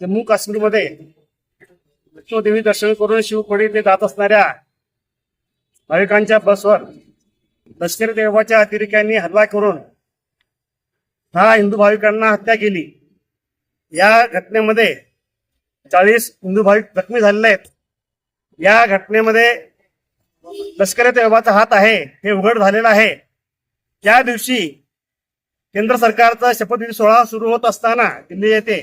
जम्मू काश्मीरमध्ये वैष्णोदेवी दर्शन करून शिवखोडी ते जात असणाऱ्या भाविकांच्या बसवर लष्करी देवाच्या अतिरेक्यांनी हल्ला करून दहा हिंदू भाविकांना हत्या केली. या घटनेमध्ये चाळीस हिंदू भाविक जखमी झालेले आहेत. या घटनेमध्ये लष्करी देवाचा हात आहे हे उघड झालेलं आहे. त्या दिवशी केंद्र सरकारचा शपथविधी सोहळा सुरू होत असताना दिल्ली येथे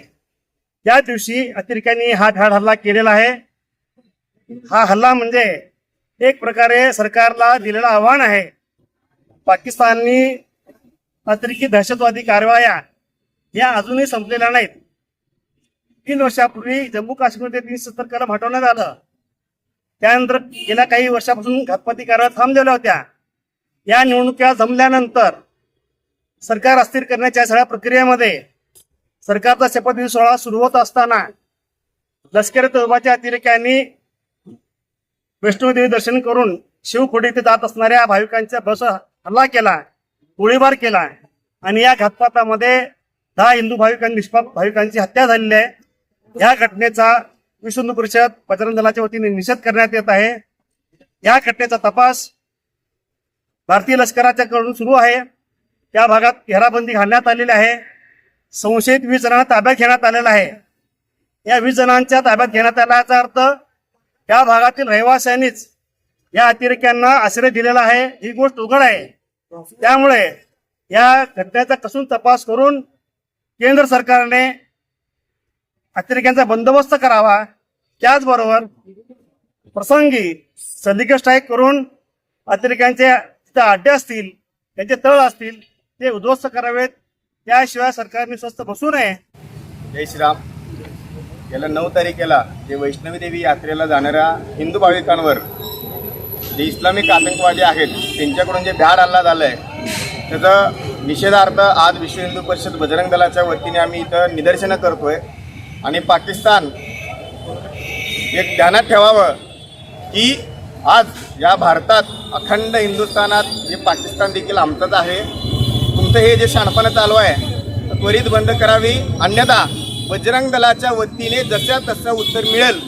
त्या दिवशी अतिरेक्यांनी हा ठाड हल्ला केलेला आहे. हा हल्ला म्हणजे एक प्रकारे सरकारला दिलेलं आव्हान आहे. पाकिस्ताननी अतिरेकी दहशतवादी कारवाया या अजूनही संपलेल्या नाहीत. तीन वर्षापूर्वी जम्मू काश्मीरमध्ये तीनशे सत्तर कलम हटवण्यात आलं. त्यानंतर गेल्या काही वर्षापासून घातपाती कारवाया थांबलेल्या होत्या. या निवडणुका जमल्यानंतर सरकार अस्थिर करण्याच्या सगळ्या प्रक्रियेमध्ये सरकारचा शपथविधी सोहळा सुरू होत असताना लष्करी तळबाच्या अतिरेक्यांनी वैष्णोदेवी दर्शन करून शिवखोडी येथे जात असणाऱ्या भाविकांच्या बस हल्ला केला गोळीबार केला आणि या घातपातामध्ये दहा हिंदू भाविकांनी निष्पाप भाविकांची हत्या झालेली आहे. या घटनेचा विश्व हिंदू परिषद बजरंग दलाच्या वतीने निषेध करण्यात येत आहे. या घटनेचा तपास भारतीय लष्कराच्या कडून सुरू आहे. त्या भागात घेराबंदी घालण्यात आलेली आहे. संशयित वीस जणांना ताब्यात घेण्यात आलेला आहे. या वीस जणांच्या ताब्यात घेण्यात आल्याचा अर्थ त्या भागातील रहिवाशांनीच या अतिरेक्यांना आश्रय दिलेला आहे. ही गोष्ट उघड आहे. त्यामुळे या घटनेचा कसून तपास करून केंद्र सरकारने अतिरेक्यांचा बंदोबस्त करावा. त्याचबरोबर प्रसंगी सलिका स्ट्राईक करून अतिरेक्यांचे तिथे अड्डे असतील त्यांचे तळ असतील ते उद्ध्वस्त करावेत. त्याशिवाय सरकारने स्वस्त बसू नये. जय श्रीराम. गेल्या नऊ तारखेला जे वैष्णवी देवी यात्रेला जाणाऱ्या हिंदू भाविकांवर जे इस्लामिक आतंकवादी आहेत त्यांच्याकडून जे भ्याड हल्ला झाला आहे त्याचं निषेधार्थ आज विश्व हिंदू परिषद बजरंग दलाच्या वतीने आम्ही इथं निदर्शनं करतोय. आणि पाकिस्तान एक ध्यानात ठेवावं की आज या भारतात अखंड हिंदुस्थानात जे पाकिस्तान देखील आमचंच आहे तुमचं हे जे शाणपणं चालू आहे त्वरित बंद करावी. अन्यथा बजरंग दलाच्या वतीने जसं तसं उत्तर मिळेल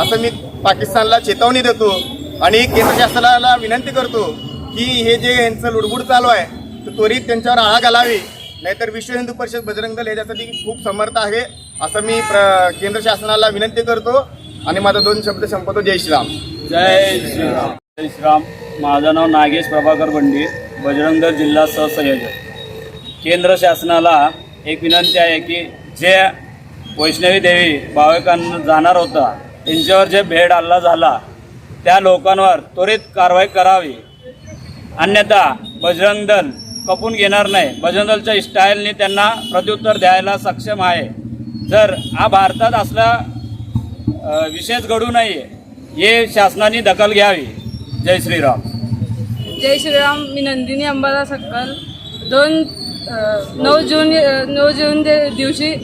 असं मी पाकिस्तानला चेतावणी देतो. आणि केंद्र शासनाला विनंती करतो की हे जे यांचं लुडबुड चालू आहे तर त्वरित त्यांच्यावर आळा घालावी. नाहीतर विश्व हिंदू परिषद बजरंग दल याच्यासाठी खूप समर्थ आहे असं मी प्र केंद्र शासनाला विनंती करतो. आणि माझा दोन शब्द संपवतो. जय श्रीराम. जय श्रीराम. जय श्रीराम. माझं नाव नागेश प्रभाकर बंडी बजरंग दल जिल्हा सहसंयोजक. केंद्र शासनाला एक विनंती आहे की जे वैष्णवी देवी भाविकांना जाणार होता त्यांच्यावर जे भेड हल्ला झाला त्या लोकांवर त्वरित कारवाई करावी. अन्यथा बजरंग दल कपून घेणार नाही. बजरंग दलच्या स्टाईलने त्यांना प्रत्युत्तर द्यायला सक्षम आहे. जर हा भारतात असला विशेष घडू नये हे शासनाने दखल घ्यावी. जय श्रीराम. जय श्रीराम. मी नंदिनी अंबाला सक्कल दोन नऊ जून नऊ जून दे दिवशी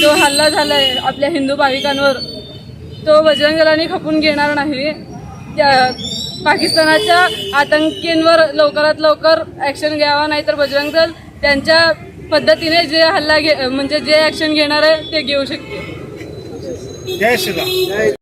जो हल्ला झाला आहे आपल्या हिंदू भाविकांवर. तो बजरंगलाने खपून घेणार नाही. त्या पाकिस्तानाच्या आतंकींवर लवकरात लवकर ॲक्शन घ्यावा नाहीतर बजरंग दल त्यांच्या पद्धतीने जे हल्ला घे म्हणजे जे ॲक्शन घेणार आहे ते घेऊ शकते जय श्रीराम.